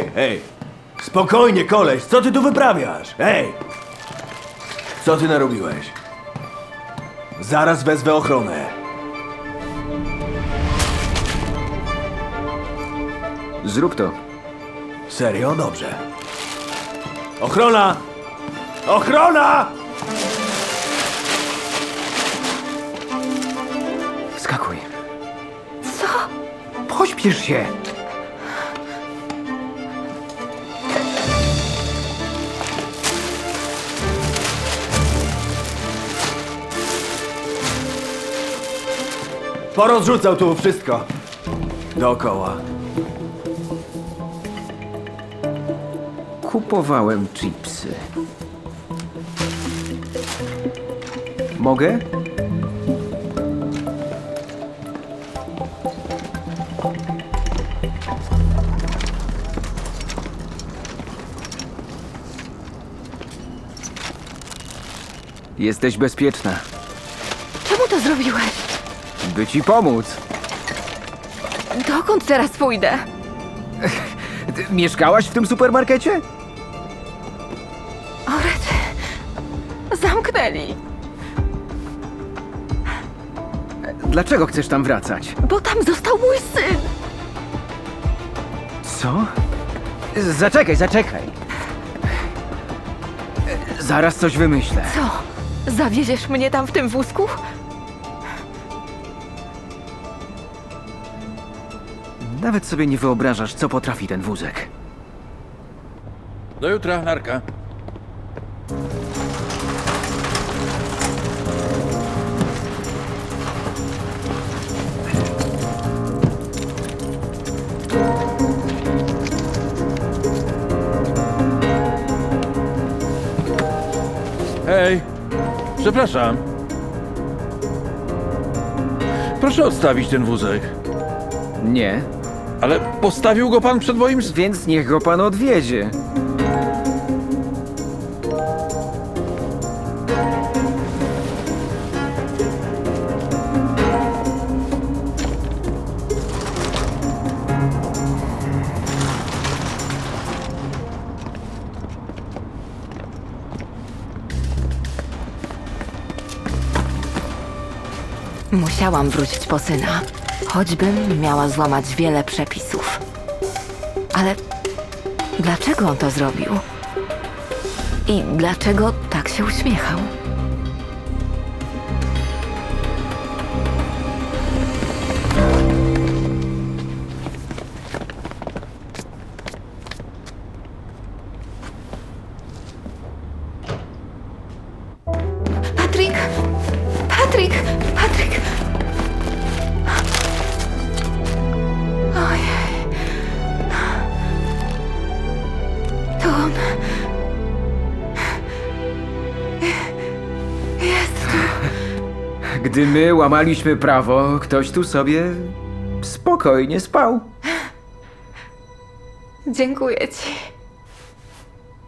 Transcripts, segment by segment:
hej, hej! Spokojnie, koleś, co ty tu wyprawiasz? Hej! Co ty narobiłeś? Zaraz wezwę ochronę. Zrób to. Serio? Dobrze. Ochrona! Ochrona! Wskakuj. Co? Pośpiesz się. Porozrzucał tu wszystko. Dookoła. Kupowałem chipsy. Mogę? Jesteś bezpieczna. Czemu to zrobiłeś? By ci pomóc. Dokąd teraz pójdę? Ty mieszkałaś w tym supermarkecie? Oret, zamknęli, Dlaczego chcesz tam wracać? bo tam został mój syn. Co? Zaczekaj, zaczekaj. Zaraz coś wymyślę. Co? Zawieziesz mnie tam w tym wózku? Nawet sobie nie wyobrażasz, co potrafi ten wózek. Do jutra, narka. Hej, przepraszam. Proszę odstawić ten wózek. Nie, Ale postawił go pan przed moim... s- więc niech go pan odwiedzie. Musiałam wrócić po syna, choćbym miała złamać wiele przepisów. Ale dlaczego on to zrobił? I dlaczego tak się uśmiechał? Gdy my łamaliśmy prawo, ktoś tu sobie spokojnie spał. Dziękuję ci.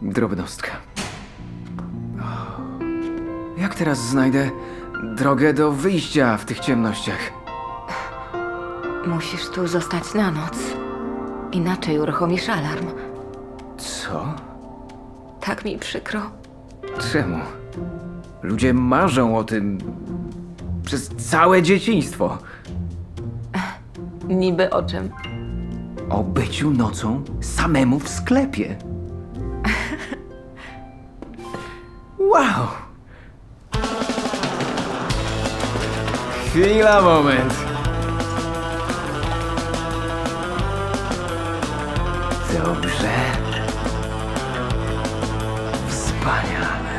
Drobnostka. Jak teraz znajdę drogę do wyjścia w tych ciemnościach? Musisz tu zostać na noc. Inaczej uruchomisz alarm. Co? Tak mi przykro. Czemu? Ludzie marzą o tym przez całe dzieciństwo. Niby o czym? O byciu nocą samemu w sklepie. Wow! Chwila, moment. Dobrze. Wspaniale.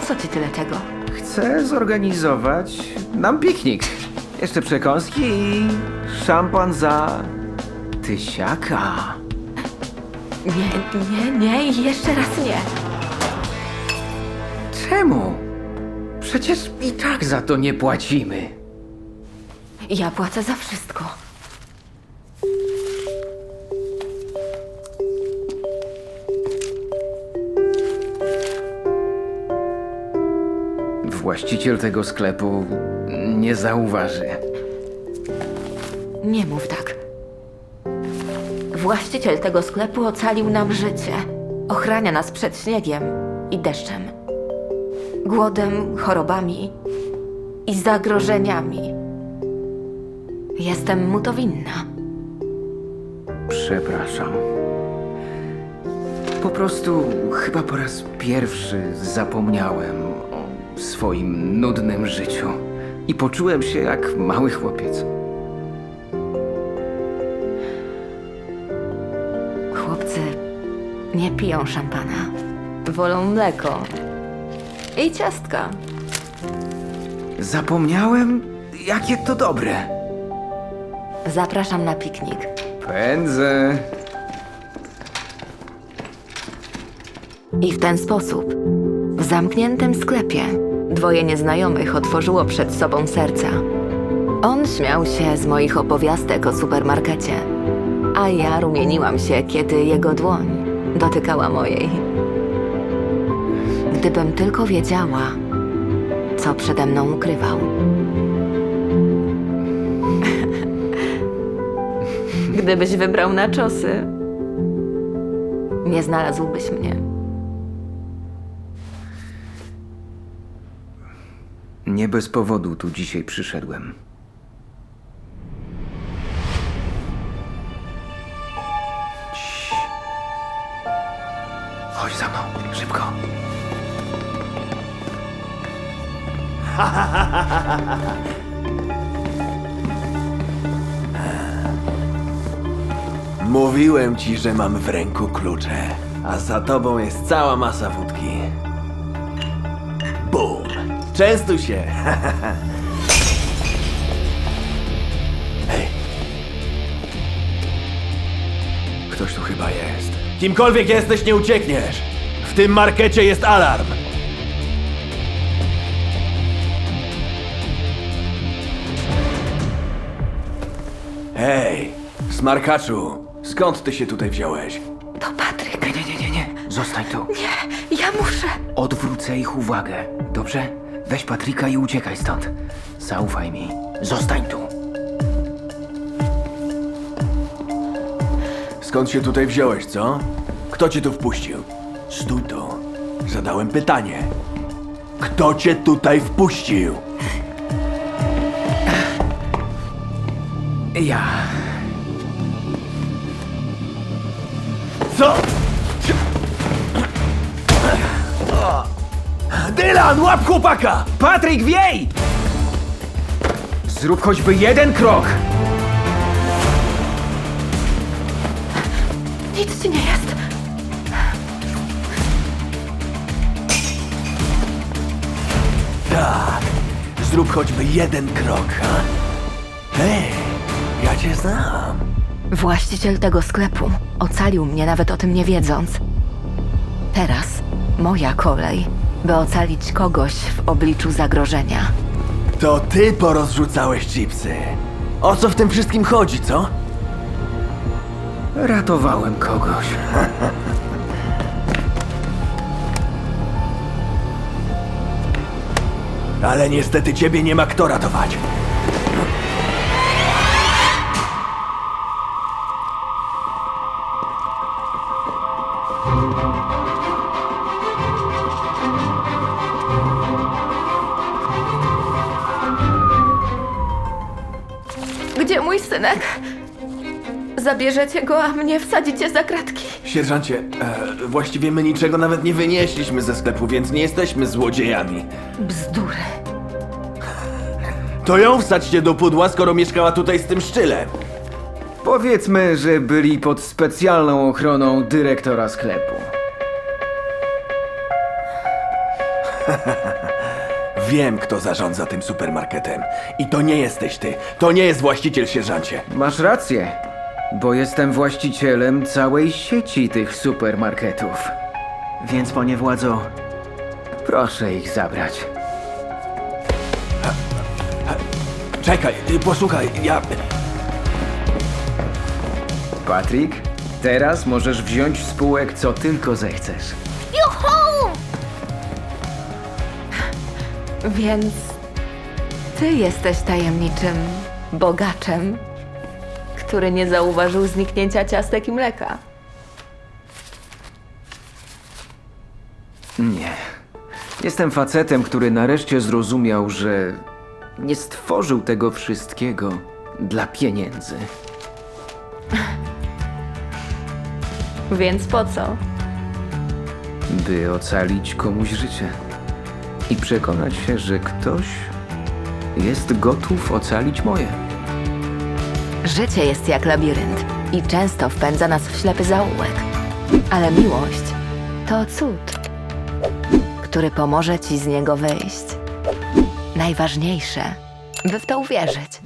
Po co ci tyle tego? Chcę zorganizować nam piknik. Jeszcze przekąski i szampan za tysiaka. Nie, nie, nie i jeszcze raz nie. Czemu? Przecież i tak za to nie płacimy. Ja płacę za wszystko. Właściciel tego sklepu nie zauważy. Nie mów tak. Właściciel tego sklepu ocalił nam życie. Ochrania nas przed śniegiem i deszczem. Głodem, chorobami i zagrożeniami. Jestem mu to winna. Przepraszam. Po prostu chyba po raz pierwszy zapomniałem swoim nudnym życiu i poczułem się jak mały chłopiec. Chłopcy nie piją szampana. Wolą mleko i ciastka. Zapomniałem, jakie to dobre. Zapraszam na piknik. Pędzę. I w ten sposób, w zamkniętym sklepie, dwoje nieznajomych otworzyło przed sobą serca. On śmiał się z moich opowiastek o supermarkecie, a ja rumieniłam się, kiedy jego dłoń dotykała mojej. Gdybym tylko wiedziała, co przede mną ukrywał. Gdybyś wybrał na czosy, nie znalazłbyś mnie. Nie bez powodu tu dzisiaj przyszedłem. Chodź za mną, szybko. Mówiłem ci, że mam w ręku klucze, a za tobą jest cała masa wódki. Częstuj się! Hej! Ktoś tu chyba jest. Kimkolwiek jesteś, nie uciekniesz! W tym markecie jest alarm! Hej! Smarkaczu! Skąd ty się tutaj wziąłeś? To Patryk. Nie, nie, nie, nie. Zostań tu. Nie, ja muszę. Odwrócę ich uwagę. Dobrze? Weź Patryka i uciekaj stąd. Zaufaj mi. Zostań tu. Skąd się tutaj wziąłeś, co? Kto cię tu wpuścił? Stój tu. Zadałem pytanie. Kto cię tutaj wpuścił? Ja. Co? Dylan, łap chłopaka! Patryk, wiej! Zrób choćby jeden krok. Nic ci nie jest. Tak. Zrób choćby jeden krok, ha? Hej, ja cię znam. Właściciel tego sklepu ocalił mnie nawet o tym nie wiedząc. Teraz moja kolej, by ocalić kogoś w obliczu zagrożenia. To ty porozrzucałeś chipsy. O co w tym wszystkim chodzi, co? Ratowałem kogoś. Ale niestety ciebie nie ma kto ratować. Gdzie mój synek? Zabierzecie go, a mnie wsadzicie za kratki? Sierżancie, e, właściwie my niczego nawet nie wynieśliśmy ze sklepu, więc nie jesteśmy złodziejami. Bzdury. To ją wsadźcie do pudła, skoro mieszkała tutaj z tym szczylem. Powiedzmy, że byli pod specjalną ochroną dyrektora sklepu. Wiem, kto zarządza tym supermarketem. I to nie jesteś ty. To nie jest właściciel, sierżancie. Masz rację, bo jestem właścicielem całej sieci tych supermarketów. Więc, panie władzo, proszę ich zabrać. Czekaj, y, posłuchaj, ja... Patryk, teraz możesz wziąć spółek co tylko zechcesz. Więc ty jesteś tajemniczym bogaczem. który nie zauważył zniknięcia ciastek i mleka. Nie. Jestem facetem, który nareszcie zrozumiał, że nie stworzył tego wszystkiego dla pieniędzy. Więc po co? by ocalić komuś życie i przekonać się, że ktoś jest gotów ocalić moje. Życie jest jak labirynt i często wpędza nas w ślepy zaułek. Ale miłość to cud, który pomoże ci z niego wyjść. Najważniejsze, by w to uwierzyć.